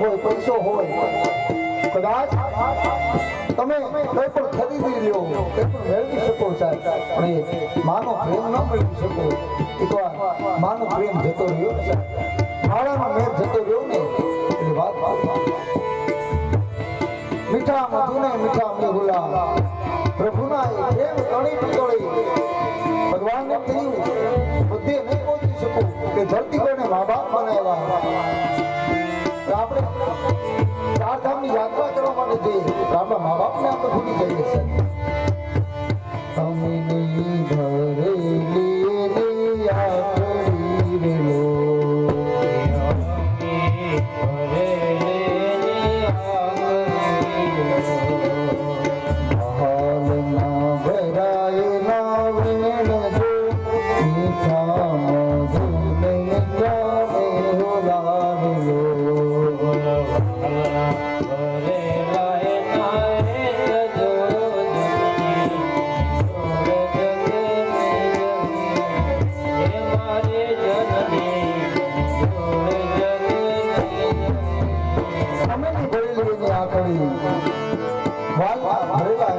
હોય પૈસો હોય? કદાચ તમે કઈ પણ ખરીદી લ્યો, કઈ પણ મેળવી શકો સાહેબ. પણ એ માનો પ્રેમ ન મેળવી શકો. એકવાર માનો પ્રેમ જતો રહ્યો ને માળાનો મેઘ જતો રહ્યો ને, એટલે વાત મીઠા મધુને મીઠા મેહુલા પ્રભુના એ પ્રેમ તણી પિતળી. ભગવાનને કહ્યું, બુદ્ધિ નહીં પહોંચી શકું, કે ધરતી કોઈને મા બાપ બનાવ્યા. તો આપણે ચાર ધામની યાત્રા કરવા માટે જઈએ આપણા મા બાપને આપણે ભૂલી જઈએ છીએ.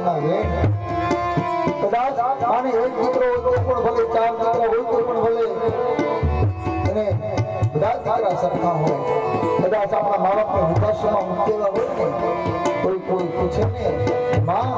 એના વેણ એક દીકરો હોય તો પણ ચાર દીકરા હોય તો પણ ભલે. એને બધા દીકરા સરખા હોય. કદાચ આપણા મા બાપને વૃદ્ધાશ્રમમાં મૂકેલા હોય ને, કોઈ કોઈ પૂછે ને, માં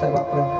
સાહેબ આપણે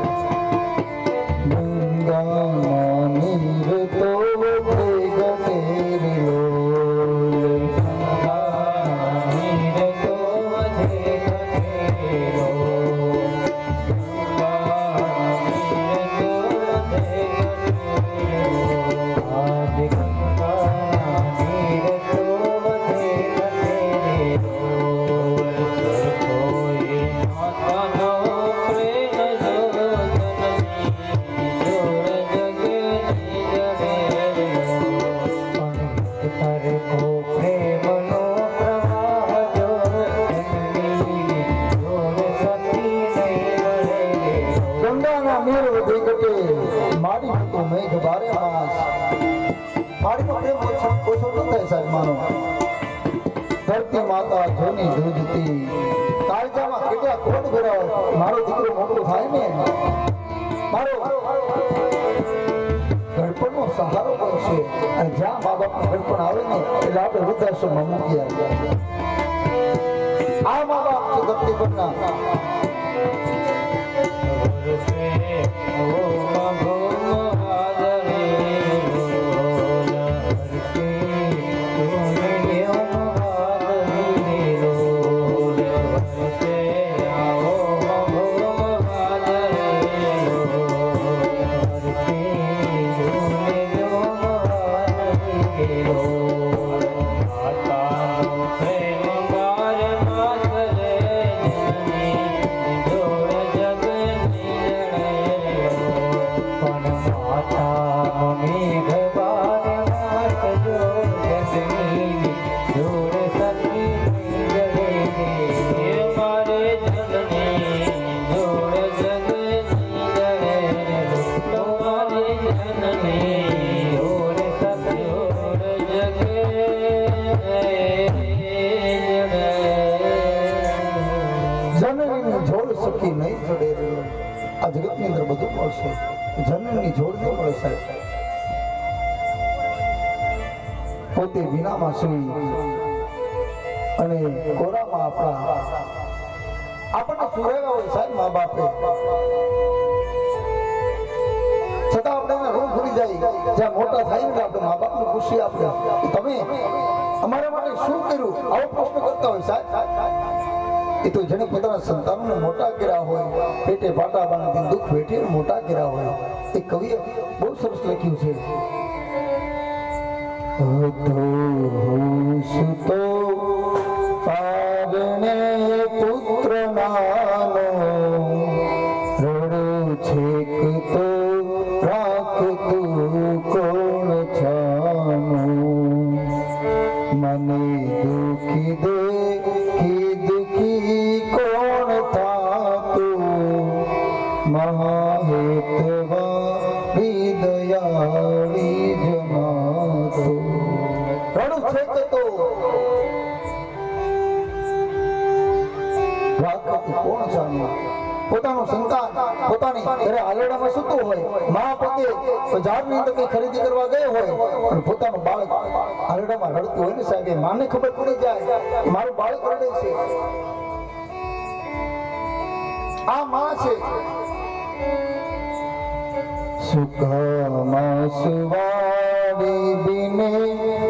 સાહેબ માનો. ધરતી માતા જોની ધ્રુજતી. કાળજામાં કેટલા કોટ ભરાવ મારો દીકરો મોટો થાય ને. મારો ઘડપણનો પણ છે. અને જ્યાં મા બાપનું પણ આવે ને, એટલે આપણે વૃદ્ધાશ્રમમાં મૂકી આવ્યા આ મા બાપ છે ધરતી પરના જનનીની જોડ સખી નહીં જડે. આ જગતની અંદર બધું મળશે. જનનની જોડ નહીં મળે સાહેબ. પોતે વિનામાં સુઈ અને કોરામાં આપણા આપણને સુરેલા હોય સાહેબ મા બાપે. છતાં આપણે એને રૂમ ભૂલી જાય. જ્યાં મોટા થાય ને આપણે મા બાપને ખુશી આપણે કે તમે અમારા માટે શું કર્યું? આવો પ્રશ્ન કરતા હોય સાહેબ. એ તો જેને પોતાના સંતાનોને મોટા કર્યા હોય, પેટે પાટા બાંધી દુઃખ વેઠીને મોટા કર્યા હોય. એ કવિએ બહુ સરસ લખ્યું છે. અધોષ તો પારણે પોતાનું ખરીદી કરવા ગયો હોય, અને પોતાનું બાળક આલેડામાં ખબર પડી જાય, મારું બાળક આ માં છે. સુખમાં સુવાડી બિને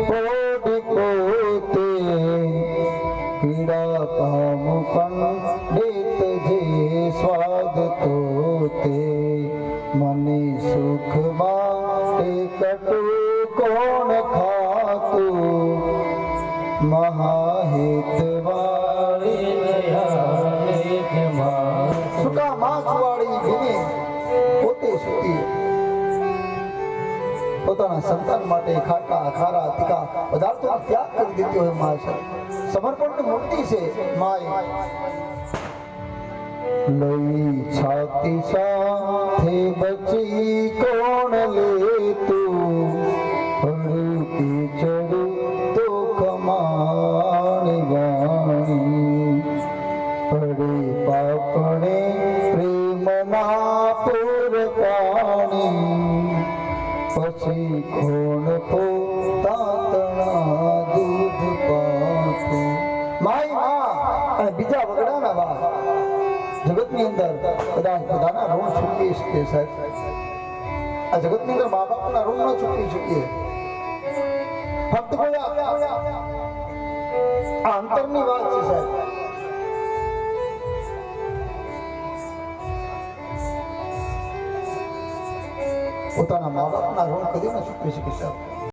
પોડી પોતે પીડા પામું પણ દેત જે સ્વાદ તો તે મને સુખમાં તે કટુ પોતાના સંતાન માટે ખાટા, ખારા, તીખા પદાર્થો ત્યાગ કરી દીધી હોય મા છે સમર્પણની મૂર્તિ છે માય. લઈ છાતી સાથે બચી કોણ લે કોણ પોતાતણા અને બીજા વગડાના વા જગતની અંદર કદાચ બધાના ઋણ ચૂકવી શકીએ સાહેબ. આ જગતની અંદર મા બાપના ઋણ ન ચૂકવી શકીએ. ફક્ત કોઈ વાત છે સાહેબ. પોતાના મા બાપના ઋણ કદી ન ચૂકવી શકે સાહેબ.